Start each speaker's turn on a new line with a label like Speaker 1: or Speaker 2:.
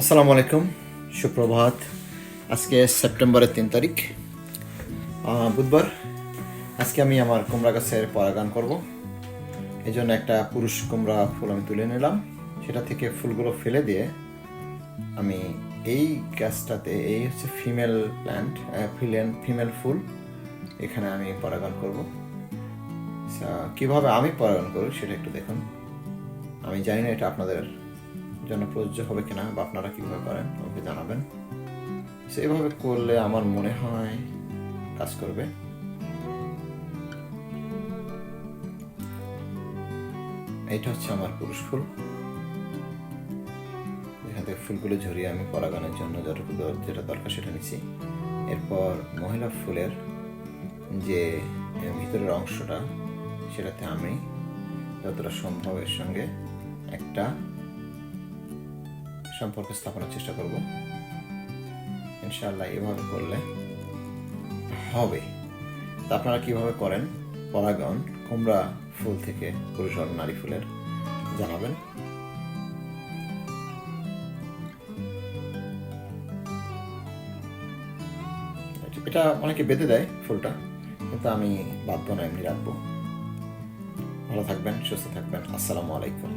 Speaker 1: আসসালামু আলাইকুম সুপ্রভাত। আজকে সেপ্টেম্বরের তিন তারিখ। বুধবার। আজকে আমি আমার কুমড়া গাছের পরাগান করব। এই জন্য একটা পুরুষ কুমড়া ফুল আমি তুলে নিলাম। সেটা থেকে ফুলগুলো ফেলে দিয়ে আমি এই গাছটাতে এই হচ্ছে ফিমেল প্ল্যান্ট ফিলেন ফিমেল ফুল এখানে আমি পরাগান করব। আচ্ছা, কীভাবে আমি পরাগান করি সেটা একটু দেখুন। আমি জানি না এটা আপনাদের জন্য প্রযোজ্য হবে কিনা বা আপনারা কীভাবে করেন আমাকে জানাবেন। সেইভাবে করলে আমার মনে হয় কাজ করবে। এইটা হচ্ছে আমার পুরুষ ফুল। এখান থেকে ফুলগুলো ঝরিয়ে আমি পরাগানের জন্য যতটুকু যেটা দরকার সেটা নিচ্ছি। এরপর মহিলা ফুলের যে ভিতরের অংশটা, সেটাতে আমি যতটা সম্ভবের সঙ্গে একটা সম্পর্ক স্থাপনের চেষ্টা করব। ইনশাআল্লাহ এভাবে করলে হবে। তা আপনারা কীভাবে করেন? পরাগন কুমড়া ফুল থেকে পুরুষ নারী ফুলের জানাবেন। এটা অনেকে বেঁধে দেয় ফুলটা, কিন্তু আমি বাধ্য না এমনি রাখব। ভালো থাকবেন, সুস্থ থাকবেন। আসসালামু আলাইকুম।